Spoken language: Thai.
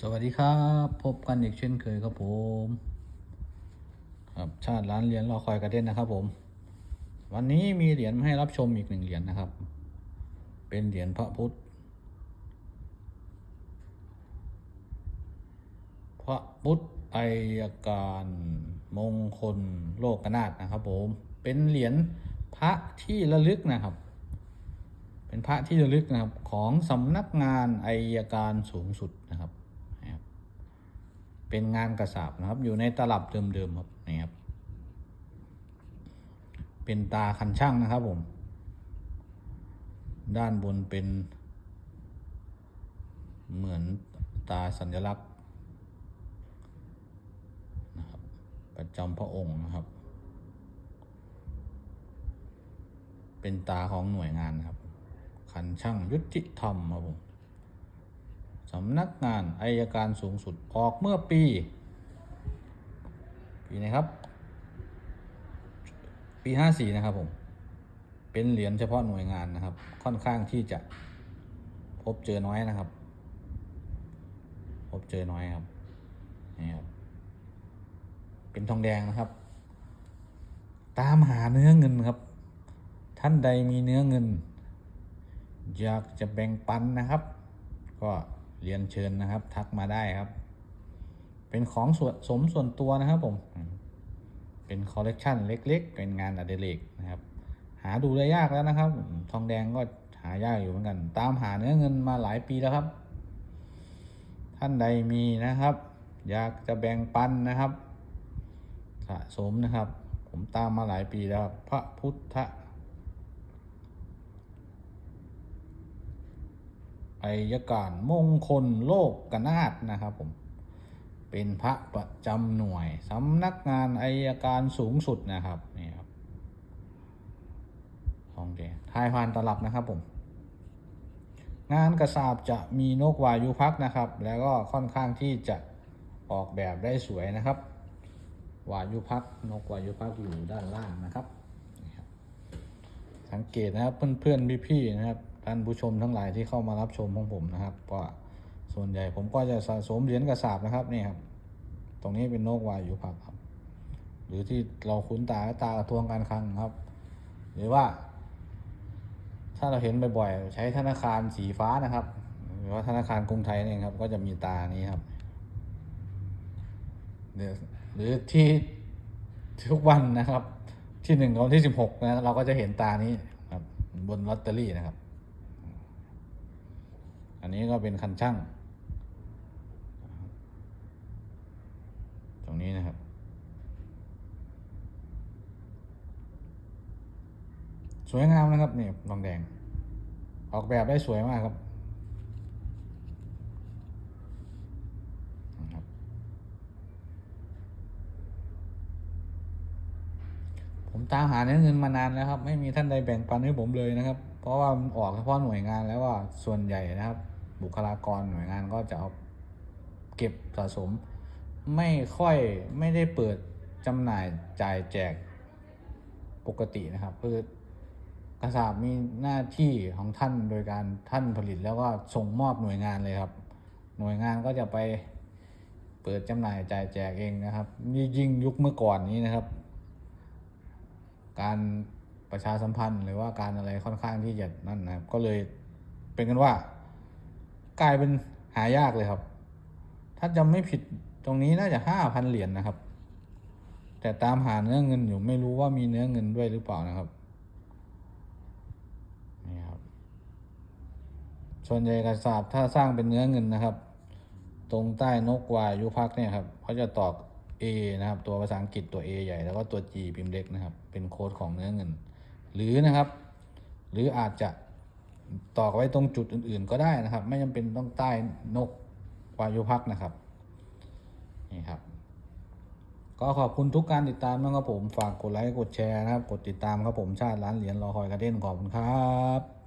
สวัสดีครับ พบกันอีกเช่นเคยครับผม ครับชาติร้านเหรียญรอคอยกระเด็นนะครับผม วันนี้มีเหรียญมาให้รับชมอีกหนึ่งเหรียญนะครับ เป็นเหรียญพระพุทธพระพุทธไอยการมงคลโลกนาถนะครับผมเป็นเหรียญพระที่ระลึกนะครับ เป็นพระที่ระลึกนะครับของสำนักงานอายการสูงสุดนะครับ เป็นงานกระสาบนะครับ อยู่ในตลับเดิมๆครับนี่ครับ เป็นตาคันช่างนะครับผม ด้านบนเป็น เหมือนตาสัญลักษณ์นะครับ ประจำพระองค์นะครับ เป็นตาของหน่วยงานนะครับขันช่างยุติธรรมครับผม สำนักงานอายการสูงสุดออกเมื่อปีปีไหนครับ ปีห้าสี่นะครับผม เป็นเหรียญเฉพาะหน่วยงานนะครับ ค่อนข้างที่จะพบเจอน้อยนะครับ พบเจอน้อยครับนี่ครับ เป็นทองแดงนะครับ ตามหาเนื้อเงินครับ ท่านใดมีเนื้อเงิน อยากจะแบ่งปันนะครับ ก็ เรียนเชิญนะครับ ทักมาได้ครับ เป็นของส่วนสมส่วนตัวนะครับผม เป็นคอลเลกชันเล็ก ๆ เป็นงานอดิเรกนะครับ หาดูได้ยากแล้วนะครับ ทองแดงก็หายากอยู่เหมือนกัน ตามหาเนื้อเงินมาหลายปีแล้วครับ ท่านใดมีนะครับ อยากจะแบ่งปันนะครับสะสมนะครับ ผมตามมาหลายปีแล้วพระพุทธ อายการมงคลโลกกนาถนะครับผม เป็นพระประจำหน่วยสำนักงานอายการสูงสุดนะครับนี่ครับทองแดงทายพานตลับนะครับผม งานกระสาบจะมีนกวายุพักนะครับ แล้วก็ค่อนข้างที่จะออกแบบได้สวยนะครับ วายุพักนกวายุพักอยู่ด้านล่างนะครับ สังเกตนะครับเพื่อนๆพี่ๆนะครับ ท่านผู้ชมทั้งหลายที่เข้ามารับชมของผมนะครับเพราะส่วนใหญ่ผมก็จะสะสมเหรียญกระสาบนะครับนี่ครับ ตรงนี้เป็นนกวายุพักครับ หรือที่เราคุ้นตาตากระทรวงการคลังครับ หรือว่า ถ้าเราเห็นบ่อยๆใช้ธนาคารสีฟ้านะครับ หรือว่าธนาคารกรุงไทยเนี่ครับ ก็จะมีตานี้ครับหรือหรือที่ทุกวันนะครับ ที่หนึ่งกับวันที่สิบหกนะเราก็จะเห็นตานี้ครับบนลอตเตอรี่นะครับ อันนี้ก็เป็นคันช่างตรงนี้นะครับ สวยงามนะครับนี่ทองแดง ออกแบบได้สวยมากครับนะครับผมตามหาเนื้อเงินมานานแล้วครับ ไม่มีท่านใดแบ่งปันให้ผมเลยนะครับ เพราะว่ามันออกเฉพาะหน่วยงานแล้วว่าส่วนใหญ่นะครับ บุคลากรหน่วยงานก็จะเอาเก็บสะสม ไม่ค่อยไม่ได้เปิดจำหน่ายจ่ายแจกปกตินะครับคือกระสาบมีหน้าที่ของท่านโดยการท่านผลิตแล้วก็ส่งมอบหน่วยงานเลยครับ หน่วยงานก็จะไปเปิดจำหน่ายจ่ายแจกเองนะครับนี่ยิ่งยุคเมื่อก่อนนี้นะครับ การประชาสัมพันธ์หรือว่าการอะไรค่อนข้างที่จะนั่นนะครับ ก็เลยเป็นกันว่า กลายเป็นหายากเลยครับ ถ้าจำไม่ผิดตรงนี้น่าจะห้าพันเหรียญนะครับ แต่ตามหาเนื้อเงินอยู่ไม่รู้ว่ามีเนื้อเงินด้วยหรือเปล่านะครับนี่ครับส่วนใหญ่กระสาบถ้าสร้างเป็นเนื้อเงินนะครับ ตรงใต้นกวายุพักเนี่ยครับเขาจะตอก A นะครับ ตัวภาษาอังกฤษตัว A ใหญ่แล้วก็ตัว G พิมพ์เล็กนะครับ เป็นโค้ดของเนื้อเงิน หรือนะครับ หรืออาจจะ ตอกไว้ตรงจุดอื่น ๆ ก็ได้นะครับ ไม่จำเป็นต้องใต้นกวายุพักนะครับนี่ครับ ก็ขอบคุณทุกการติดตามนะครับผมฝากกดไลค์กดแชร์นะครับ กดติดตามครับผมชาติร้านเหรียญรอคอยกระเด้นขอบคุณครับ